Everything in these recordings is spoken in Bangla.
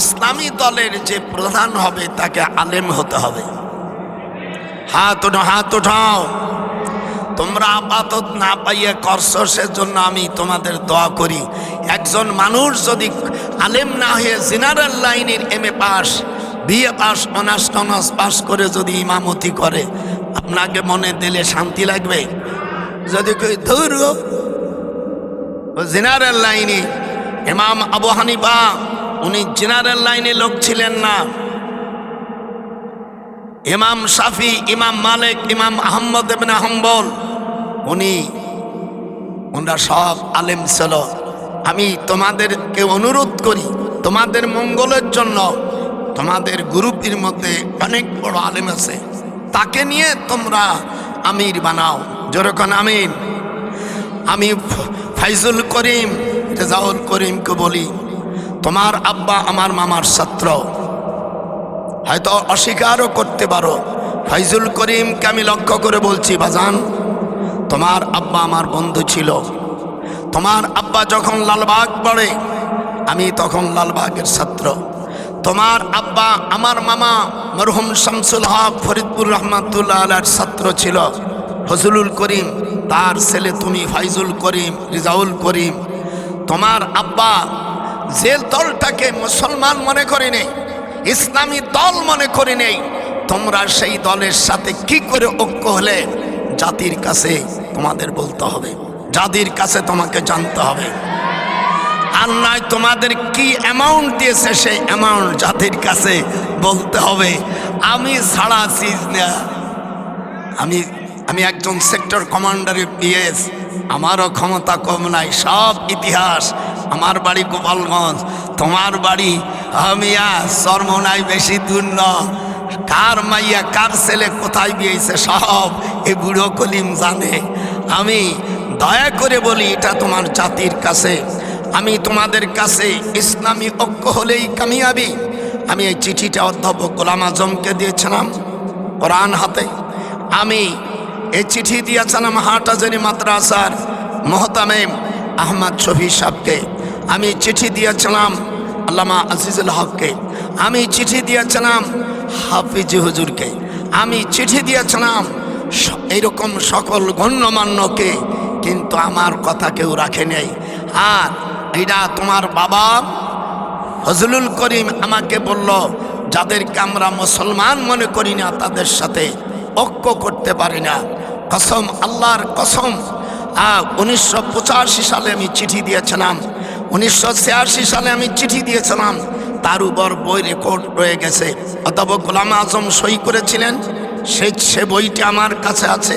ইসলামী দলের যে প্রধান হবে, তাকে আলেম হতে হবে। হাত উঠো হাত উঠাও তোমরা আপাতত না পাইয়ে করছ সেজন্য আমি তোমাদের দোয়া করি। একজন মানুষ যদি আলেম না হয়ে জেনারেল লাইনের M A pass BA pass, honours, টনার্স pass করে যদি ইমামতি করে, আপনাকে মনে দিলে শান্তি লাগবে? যদি কই ধৈর্য জেনারেল লাইনে ইমাম আবু হানিফা উনি জেনারেল লাইনে লোক ছিলেন না। ইমাম শাফি, ইমাম মালিক, ইমাম আহম্মদ ইবনে হাম্বল, উনি ওনারা সব আলেম ছিল। আমি তোমাদেরকে অনুরোধ করি, তোমাদের মঙ্গলের জন্য তোমাদের গ্রুপের মধ্যে অনেক বড় আলেম আছে। তাকে নিয়ে তোমরা আমির বানাও। যেরকম আমির আমি ফাইজুল করিম, রেজাউল করিমকে বলি। তোমার আব্বা আমার মামার ছাত্র। হয়তো অস্বীকারও করতে পারো। ফাইজুল করিমকে আমি লক্ষ্য করে বলছি, বাজান, তোমার আব্বা আমার বন্ধু ছিল। তোমার আব্বা যখন লালবাগ পড়ে, আমি তখন লালবাগের ছাত্র। তোমার আব্বা আমার মামা মরহুম শামসুল হক ফরিদপুর রহমাতুল্লাহ আলার ছাত্র ছিল। ফজলুল করিম, তার ছেলে তুমি ফাইজুল করিম, রিজাউল করিম। তোমার আব্বা যে দলটাকে মুসলমান মনে করে নেই, ইসলামী দল মনে করে নেই, তোমরা সেই দলের সাথে কি করে ঐক্য হলে জাতির কাছে তোমাদের বলতে হবে, জাতির কাছে তোমাকে জানতে হবে। আর নয়, তোমাদের কি অ্যামাউন্ট দিয়েছে সেই অ্যামাউন্ট জাতির কাছে বলতে হবে। আমি ছাড়া চিজ না। আমি আমি একজন সেক্টর কমান্ডারের পিএস আমারও ক্ষমতা কম নাই, সব ইতিহাস। আমার বাড়ি গোপালগঞ্জ, তোমার বাড়ি আমিয়া চর্মনাই বেশি দূর কার মাইয়া, কার ছেলে কোথায় বিয়েছে, সব এ বুড়ো কলিম জানে। আমি দয়া করে বলি, এটা তোমার জাতির কাছে। আমি তোমাদের কাছে ইসলামী ঐক্য হলেই কামিয়াবি। আমি এই চিঠিটা অধ্যাপক গোলাম আজমকে দিয়েছিলাম, কোরআন হাতে। আমি এই চিঠি দিয়েছিলাম হাটাজারি মাদ্রাসার মহতামেম আহমদ শফি সাহকে আমি চিঠি দিয়েছিলাম আল্লামা আজিজুল হককে। আমি চিঠি দিয়েছিলাম হাফিজ হুজুরকে। আমি চিঠি দিয়েছিলাম এইরকম সকল গণ্যমান্যকে, কিন্তু আমার কথা কেউ রাখে নেই। আর এটা তোমার বাবা ফজলুল করিম আমাকে বলল, যাদেরকে আমরা মুসলমান মনে করি না, তাদের সাথে ঐক্য করতে পারি না। কসম, আল্লাহর কসম। উনিশশো পঁচাশি সালে আমি চিঠি দিয়েছিলাম। উনিশশো ছিয়াশি সালে আমি চিঠি দিয়েছিলাম। তার উপর বই রেকর্ড রয়ে গেছে। অতব গোলাম আজম সই করেছিলেন। সেই সে বইটি আমার কাছে আছে।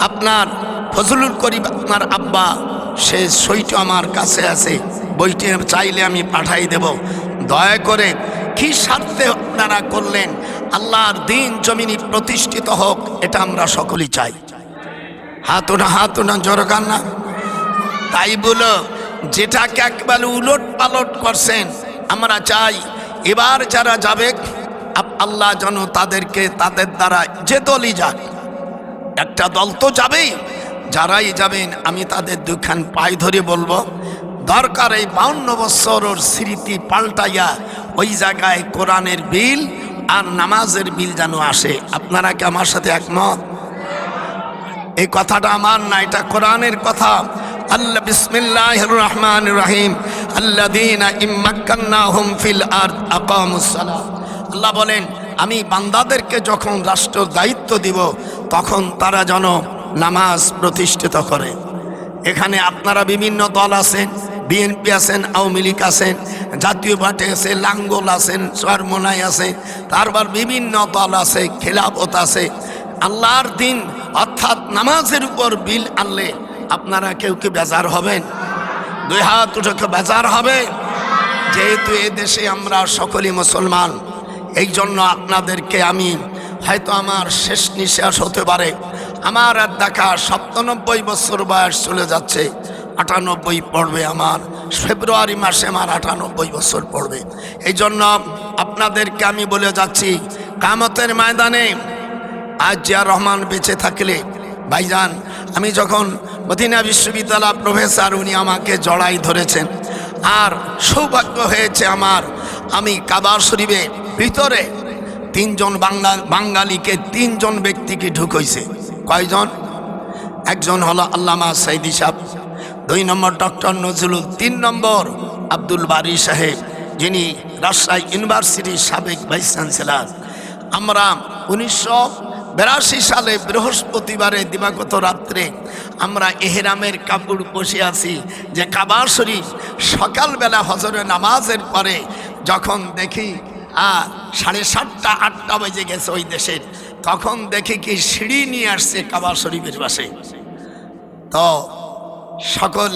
আপনার ফজলুল করিম আপনার আব্বা, সে সইটি আমার কাছে আছে। বইটি চাইলে আমি পাঠাই দেব। দয়া করে কি স্বার্থে আপনারা করলেন? আল্লাহর দিন জমিনি প্রতিষ্ঠিত হোক, এটা আমরা সকলেই চাই। হাত ওঠা হাত ওঠা জোরকান না তাই বলো, যেটাকে একবার উলট পালট করছেন, আমরা চাই, এবার যারা যাবে আল্লাহ যেন তাদেরকে তাদের দ্বারা যে দলই যাক। একটা দল তো যাবেই, যারাই যাবেন, আমি তাদের দুখান পায়ে ধরে বলব দরকার এই বাউন্ন বছর ওর স্মৃতি পাল্টাইয়া ওই জায়গায় কোরআনের বিল আর নামাজের বিল যেন আসে। আপনারা কি আমার সাথে একমত? এই কথাটা আমার না, এটা কোরআনের কথা। আল্লাহ বিসমিল্লাহ রহমান রাহিম। আরদ আকামুস সালাহ আল্লাহ বলেন, আমি বান্দাদেরকে যখন রাষ্ট্র দায়িত্ব দিব, তখন তারা যেন নামাজ প্রতিষ্ঠিত করে। এখানে আপনারা বিভিন্ন দল আছেন, বিএনপি আছেন, আওয়ামী লীগ আছেন, জাতীয় পার্টি আছে, লাঙ্গল আছেন, সরমোনাই আছে, তারপর বিভিন্ন দল আছে, খেলাফত আছে। আল্লাহর দিন অর্থাৎ নামাজের উপর বিল আনলে আপনারা কেউ কি বেজার হবেন? দুই হাত উঠে বেজার হবে? যেহেতু এ দেশে আমরা সকলেই মুসলমান এই জন্য আপনাদেরকে আমি হয়তো আমার শেষ নিঃশ্বাস হতে পারে। আমার আর দেখা সপ্তানব্বই বছর বয়স চলে যাচ্ছে। আটানব্বই পড়বে আমার। ফেব্রুয়ারি মাসে আমার আটানব্বই বছর পড়বে। এই জন্য আপনাদেরকে আমি বলে যাচ্ছি, কামতের ময়দানে আজ জিয়া রহমান বেঁচে থাকলে, ভাইজান, আমি যখন মদিনা বিশ্ববিদ্যালয় প্রফেসর, উনি আমাকে জড়াই ধরেছেন। আর সৌভাগ্য হয়েছে আমার, আমি কাবার শরীফের ভিতরে তিনজন বাংলা বাঙালিকে, তিনজন ব্যক্তিকে ঢুকইছে। কয়জন? একজন হলো আল্লামা সাইদি সাহেব, দুই নম্বর ডক্টর নজরুল, তিন নম্বর আব্দুল বারি সাহেব, যিনি রাজশাহী ইউনিভার্সিটির সাবেক ভাইস চ্যান্সেলার। আমরা উনিশশো বিরাশি সালে বৃহস্পতিবারে দিবাগত রাত্রে আমরা এহেরামের কাপড় বসে আছি যে কাবার শরীফ সকালবেলা হজরে নামাজের পরে যখন দেখি আর সাড়ে সাতটা, আটটা বেজে গেছে ওই দেশের। তখন দেখি কি সিঁড়ি নিয়ে আসছে কাবার শরীফের পাশে? তো সকল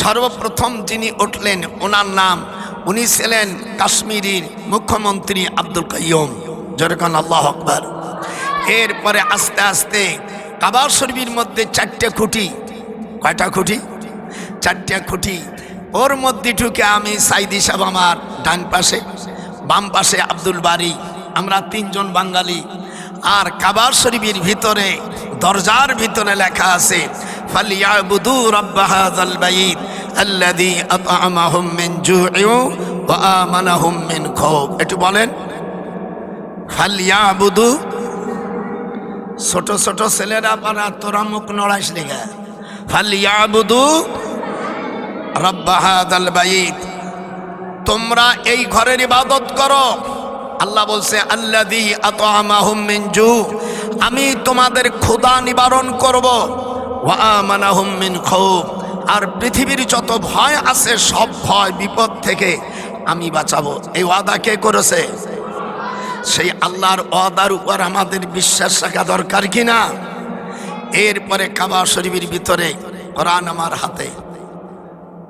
সর্বপ্রথম যিনি উঠলেন, ওনার নাম, উনি ছিলেন কাশ্মীরের মুখ্যমন্ত্রী আব্দুল কাইয়ুম। যেরকম আল্লাহ আকবর। এরপরে আস্তে আস্তে কাবার শরীফের মধ্যে চারটে খুঁটি, কয়টা খুঁটি? চারটে খুঁটি। ওর মধ্যে ঢুকে আমি সাইদি সাহেব আমার ডান পাশে, বাম পাশে আব্দুল বাড়ি আমরা তিনজন বাঙালি আর কাবার শরীফের ভিতরে, দরজার ভিতরে লেখা আছে, ফালিয়াবুদু একটু বলেন ছোট ছোট ছেলেরা পারা তোরা মুখ নড়াইস লেগা ফালিয়াবুদু রাব্বা তোমরা এই ঘরের ইবাদত করো। আল্লাহ বলছে আল্লাদি আতআমাহুম মিন জু আমি তোমাদের ক্ষুধা নিবারণ করব। ওয়া আমানাহুম মিন আর পৃথিবীর যত ভয় আছে, সব ভয় বিপদ থেকে আমি বাঁচাবো। এই ওয়াদা কে করেছে? সেই আল্লাহর ওয়াদার উপর আমাদের বিশ্বাস রাখা দরকার কিনা এরপরে কাবা শরীফের ভিতরে কোরআন আমার হাতে।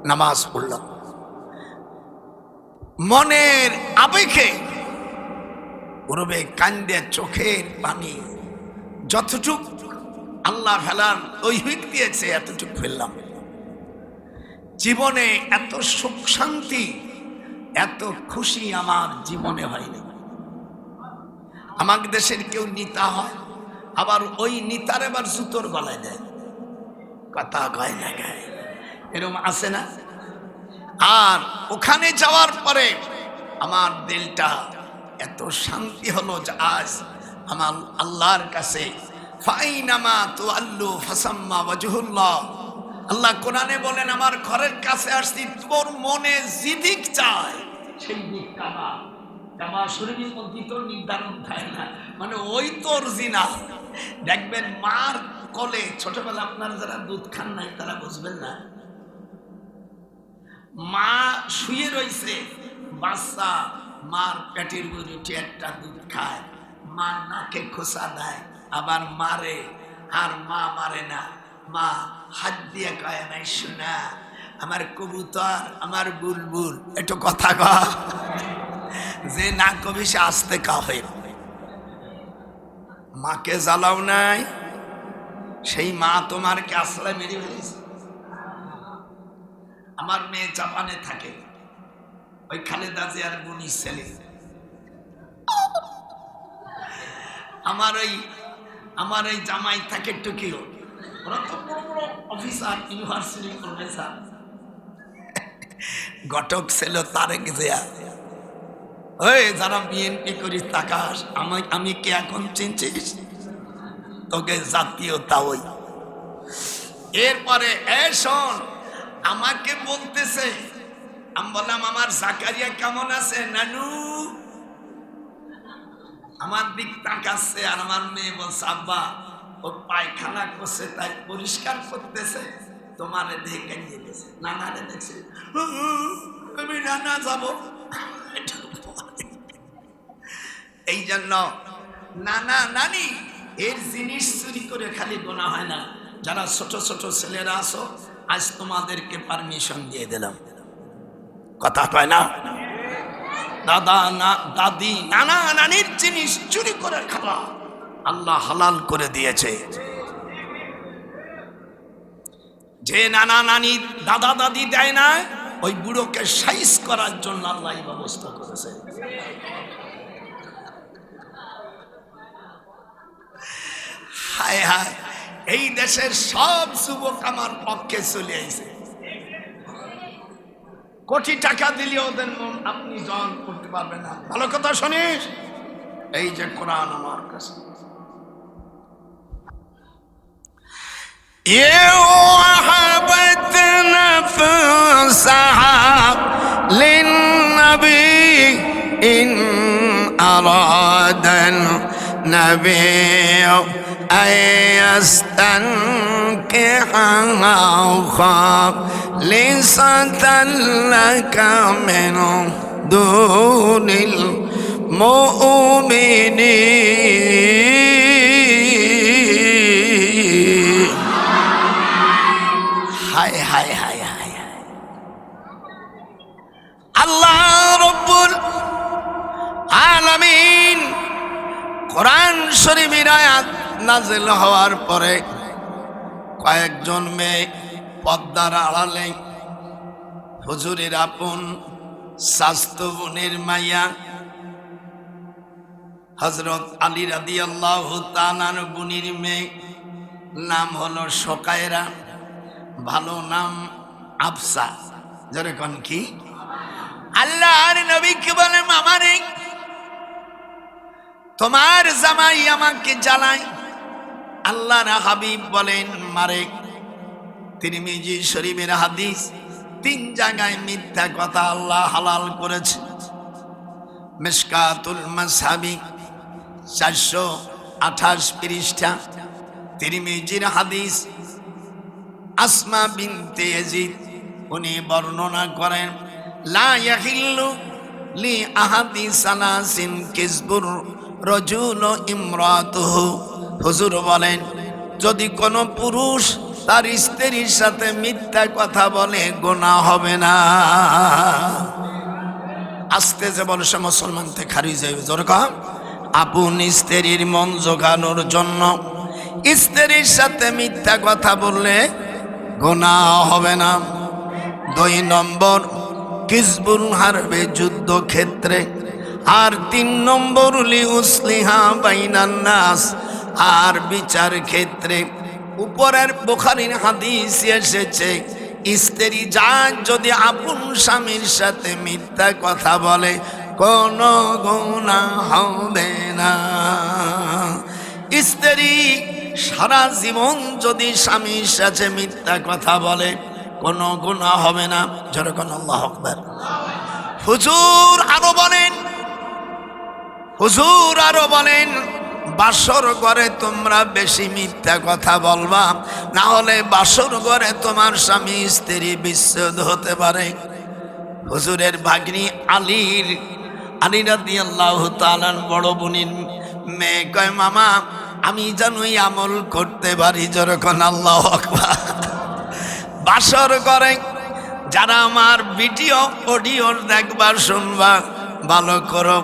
নামাজ পড়লাম। মনের আবেগে গরবে কান্দে চোখের পানি। যতটুক আল্লাহ ফেলার ঐহিক দিয়েছে, এতটুক ফেললাম। জীবনে এত সুখ শান্তি, এত খুশি আমার জীবনে হয়নি। আমাদের দেশের কেউ নিতা হয়, আবার ওই নিতার এবার জুতোর গলায় দেয়। কথা কয় না গায় এরকম আছে না? আর ওখানে যাওয়ার পরে আমার দিলটা এত শান্তি হলো যে আজ আমার আল্লাহর কাছে আল্লাহ কোরআনে বলেন, আমার ঘরের কাছে আসছি, তোর মনে জিদিক চায় সেই দিক মানে দেখবেন মার কলে ছোটবেলা আপনারা যারা দুধ খান নাই, তারা বুঝবেন না। মা শুয়ে বাচ্চা মার পেটের উঠে একটা দুধ খায়, মা নাকে খোসা দেয়, আবার মারে, আর মা মারে না। মা হাত দিয়ে কয়, নাই শোনা আমার কবুতর, আমার বুলবুল, একটু কথা কহ যে না কবি, সে আসতে কা হয়ে। মাকে জ্বালাও নাই, সেই মা তোমার কে আসলে মেরে ফেলেছে। আমার মেয়ে জাপানে থাকে। ওই খালেদা জিয়ার বুনি ছেলে। আমার ওই আমার ওই জামাই থাকে টোকিও। ওরা তো বড় বড় অফিসার, ইউনিভার্সিটি প্রফেসর। ঘটক ছিল তারেক জিয়া। ওই যারা বিএনপি করিস তাকাস, আমি আমি কে এখন চিনছিস? তোকে জাতীয়তা ওই। এরপরে এ শোন, আমাকে বলতেছে আমি বললাম, আমার জাকারিয়া কেমন আছে, নানু? আমার দিক তাকাচ্ছে আর আমার মেয়ে বলছে, আব্বা, ও পায়খানা করছে, তাই পরিষ্কার করতেছে, তোমার দেখে নিয়ে গেছে, নানারে দেখছে। আমি নানা যাব। এই জন্য নানা, নানি, এর জিনিস চুরি করে খালি গোনা হয় না। যারা ছোট ছোট ছেলেরা আসো আজ তোমাদেরকে পারমিশন দিয়ে দিলাম। কথা কয় না। দাদা, না, দাদি, নানা, নানির জিনিস চুরি করে খাওয়া আল্লাহ হালাল করে দিয়েছে। যে নানা, নানি, দাদা, দাদি দেয় না, ওই বুড়োকে সাইজ করার জন্য আল্লাহ ব্যবস্থা করেছে। হায় হায়, এই দেশের সব যুবক আমার পক্ষে চলে আইছে। কোটি টাকা দিলে ওদের মন আপনি জয় করতে পারবেন না ভালো কথা শুনিস এই যে কোরআন আমার কাছে وهبت نفسها للنبي إن أراد النبي أن يستنكحها خالصة لك من دون المؤمنين হায় হায় হায় হায় হায়। আল্লাহ রব্বুল আলামিন কোরআন শরীফের আয়াত নাজিল হওয়ার পরে কয়েকজন মেয়ে পদ্মার আড়ালে হুজুরের আপন স্বাস্থ্য বোনের মাইয়া হজরত আলী রাদি আল্লাহ তানার বুনির মেয়ে, নাম হলো সকায়রা ভালো নাম আফসা। যেরকম কি? আল্লাহর নবীকে বলে, মামারে, তোমার জামাই আমাকে জ্বালায়। আল্লাহর হাবিব বলেন, মারে, তিরমিজি শরীফের হাদিস তিন জায়গায় মিথ্যা কথা আল্লাহ হালাল করেছে। মিসকাতুল মাসাবি চারশো আঠাশ পৃষ্ঠা, তিরমিজির হাদিস আসমা বিনতে ইয়াজিদ, উনি বর্ণনা করেন, লা লি আহাদি সালাসিন কিসবুর রজুল ইমরাতুহু। হুজুর বলেন, যদি কোনো পুরুষ তার স্ত্রীর সাথে মিথ্যা কথা বলে, গোনা হবে না। আস্তে যে বলে সে মুসলমান থেকে খারিজ যাবে যেরকম আপন স্ত্রীর মন জোগানোর জন্য স্ত্রীর সাথে মিথ্যা কথা বললে গোনা হবে না। দুই নম্বর কিসবুল হারবে যুদ্ধ ক্ষেত্রে আর তিন নম্বর লি উসলিহা বাইনান নাস। আর বিচার ক্ষেত্রে উপরের বোখারির হাদিস এসেছে, স্ত্রী যা যদি আপন স্বামীর সাথে মিথ্যা কথা বলে, কোনো গুণা হবে না। স্ত্রী সারা জীবন যদি স্বামীর সাথে মিথ্যা কথা বলে, কোনো গুণা হবে না। যেরকম আল্লাহ আকবর। হুজুর আরও বলেন, হুজুর আরও বলেন বাসর ঘরে তোমরা বেশি মিথ্যা কথা বলবা, না হলে বাসর ঘরে তোমার স্বামী স্ত্রী বিচ্ছেদ হতে পারে। হুজুরের ভাগ্নি আলীর, আলী রাদি আল্লাহ তালান বড় বোনির মেয়ে কয়, মামা, আমি জানুই আমল করতে পারি যখন আল্লাহ আকবার। বাসর করে যারা আমার ভিডিও, অডিও দেখবার শুনবা, ভালো করো।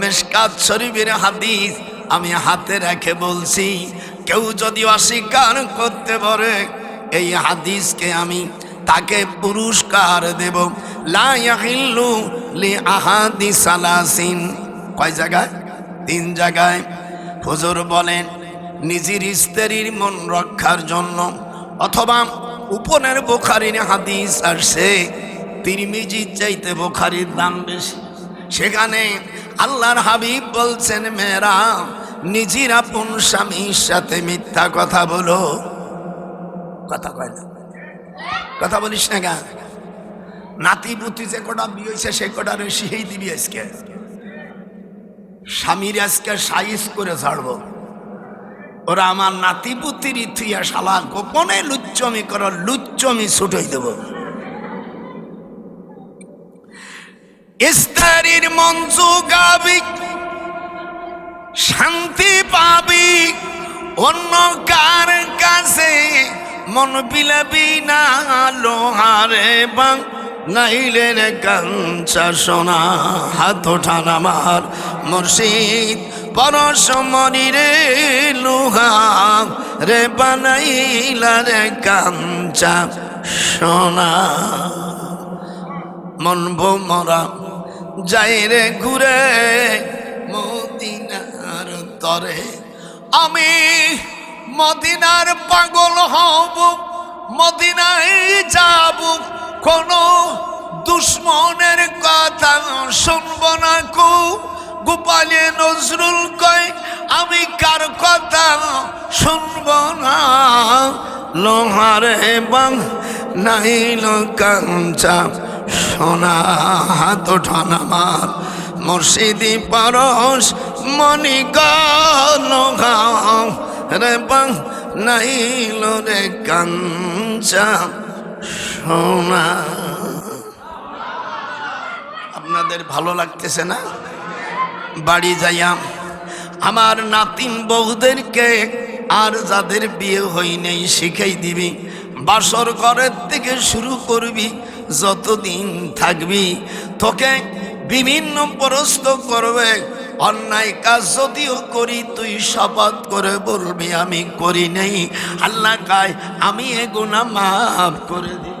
মেশকাত শরীফের হাদিস আমি হাতে রেখে বলছি, কেউ যদি অস্বীকার করতে পারে, এই হাদিসকে আমি তাকে পুরস্কার দেব। লা ইয়াহিল্লু লি আহাদি সালাসিন। কয় জায়গায়? তিন জায়গায়। হুজুর বলেন, নিজের স্ত্রীর মন রক্ষার জন্য। অথবা উপনের বোখারির হাদিস আসছে তিরমিজির চাইতে বোখারির দাম বেশি। সেখানে আল্লাহর হাবিব বলছেন, মেয়েরা নিজের আপন স্বামীর সাথে মিথ্যা কথা বলো। কথা কয় না। কথা বলিস না গা নাতি পুতি যে কটা বিয়ে হয়েছে সে কটা রেসিয়েই দিবি আজকে। স্বামীর আজকে সাইজ করে ছাড়বো। ওরা আমার নাতি পুতির ইথিয়া শালা গোপনে লুচ্চমি কর লুচ্চমি ছুটই দেব। স্ত্রীর মঞ্চ গাবি শান্তি পাবি, অন্য কার কাছে মন বিলাবি না, লোহারে বাং নাইলে রে কাঞ্চা সোনা, হাত ওঠান আমার মুর্শিদ পরশ মনিরে লোহা, রে বানাইলা রে কাঞ্চা সোনা। মন ভোমরা যাই রে ঘুরে মদিনার তরে আমি মদিনার পাগল হব, মদিনায় যাব। কোনো দুশ্মনের কথা শুনব না কু। গোপালে নজরুল কয়, আমি কার কথা শুনব না? লোহারে বাং নাইল কাঞ্চা, সোনা হাত ঠানামার মুর্শিদি পরশ মনি রে বাং, নাইল রে কাঞ্চা সোনা। আপনাদের ভালো লাগতেছে না? বাড়ি যাইয়া আমার নাতিন বউদেরকে আর যাদের বিয়ে হই নেই শিখাই দিবি। বাসর ঘরের থেকে শুরু করবি, যতদিন থাকবি, তোকে বিভিন্ন প্রস্ত করবে। অন্যায় কাজ যদিও করি, তুই শপথ করে বলবি, আমি করি নেই। আল্লাহ কায়, আমি এ গুণা মাফ করে দিই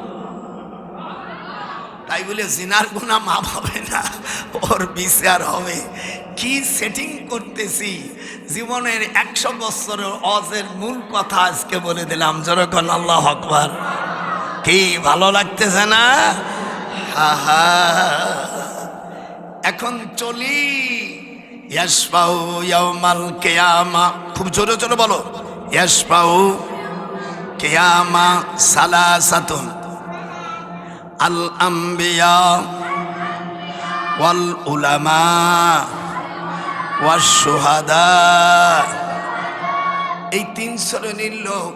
তাই বলে জিনার গুণা মাফ হবে না, ওর বিচার হবে। কি সেটিং করতেছি? জীবনের একশো বছরের অজের মূল কথা আজকে বলে দিলাম যেরকম আল্লাহ আকবার। কি, ভালো লাগতেছে না? হা হা। এখন চলি। ইয়াউমাল কেয়ামা। খুব জোরে জোরে বলো। কেয়ামা আল ওয়াল উলামা এই তিন শ্রেণির লোক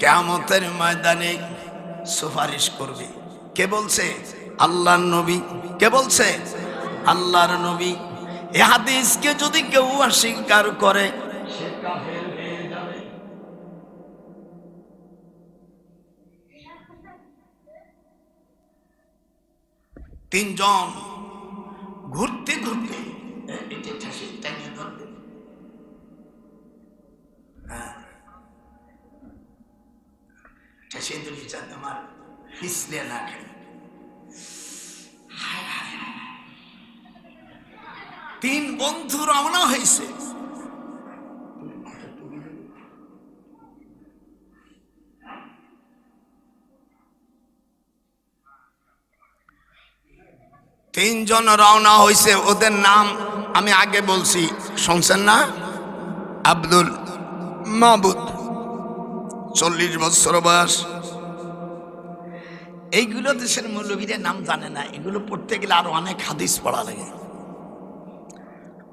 কেয়ামতের ময়দানে সুপারিশ করবে। কে বলছে? আল্লাহর নবী। কে বলছে? আল্লাহর নবী। এ হাদিসকে যদি কেউ অস্বীকার করে তিনজন ঘুরতে ঘুরতে ধরবে। হ্যাঁ। তোমার পিছলে না খেলে। তিন বন্ধু রওনা হয়েছে। তিনজন রওনা হয়েছে, ওদের নাম আমি আগে বলছি। শুনছেন না? আব্দুল মাহবুদ চল্লিশ বছর বয়স। এইগুলো দেশের মৌলবীদের নাম জানে না, এগুলো পড়তে গেলে আরও অনেক হাদিস পড়া লাগে।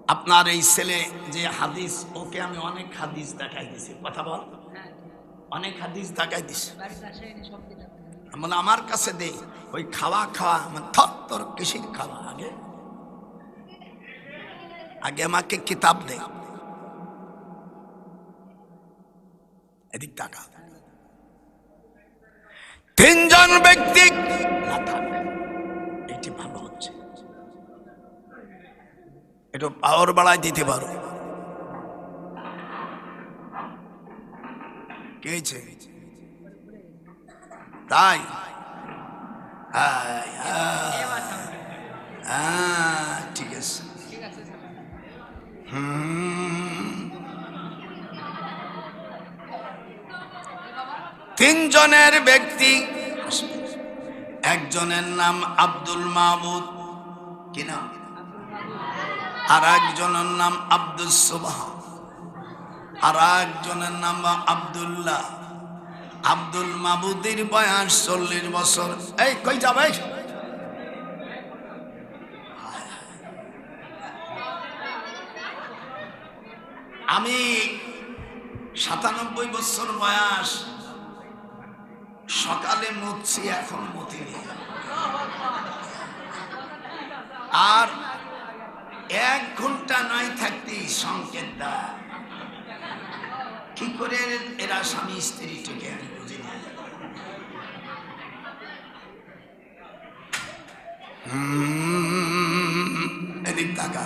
আপনার এই ছেলে যে হাদিস, ওকে আমি অনেক হাদিস দেখাই দিছি। কথা বল। অনেক হাদিস দেখাই দিছি। বলে আমার কাছে দে। ওই খাওয়া খাওয়া, আমার থর তোর কিসির খাওয়া? আগে? আগে আমাকে কিতাব দে। এদিক টাকা তিনজন ব্যক্তি না, থাক। এটি ভালো হচ্ছে। একটু পাওয়ার বাড়ায় দিতে পারো। তাই? হায়, হায়। হ্যাঁ ঠিক আছে। তিনজনের ব্যক্তি একজনের নাম আব্দুল মাহমুদ কি নাম? আর একজনের নাম আব্দুল সুবাহ, আর একজনের নাম আব্দুল্লাহ। আব্দুল মাহমুদের বয়স চল্লিশ বছর। এই, কই যাবে? আমি সাতানব্বই বছর বয়স, সকালে মুচ্ছি এখন মতিনি। আর এক ঘন্টা নয় থাকতেই সংকেত দেয় কি করে এরা স্বামী স্ত্রীটিকে আমি বুঝি না হুম, এদিক তাকা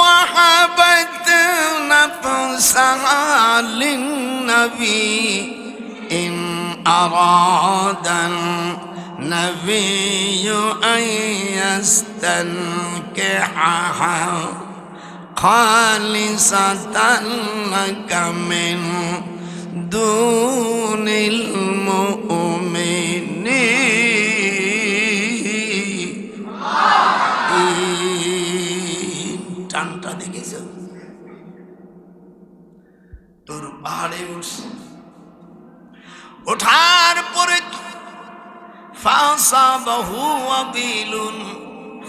وهبت نفسها للنبي إن أراد النبي أن يستنكحها خالصة لك من دون الله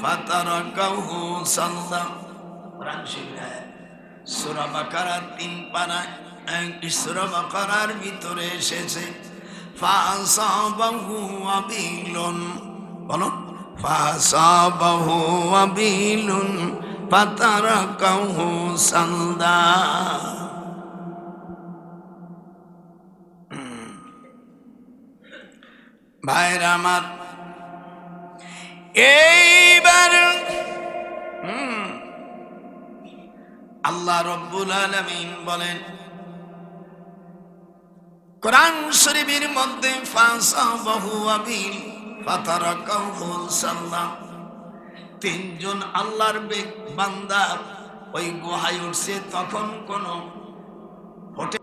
ফাতারা কাহু সালদা কোরআন শরীফে সূরা বাকারার তিন পারায় সূরা বাকারার ভিতরে এসেছে ফাঁসা বহু আবিলুন। বলো ফাঁসা বহু আবিলুন ফাতারা কাহু সালদা ভাইরা আমার এইবার আল্লাহ রব্বুল আলমিন বলেন, কোরআন শরীফের মধ্যে বহু আবিল সাল্লাম তিনজন আল্লাহর বেগ বান্দা ওই গুহায় উঠছে, তখন কোন হোটেল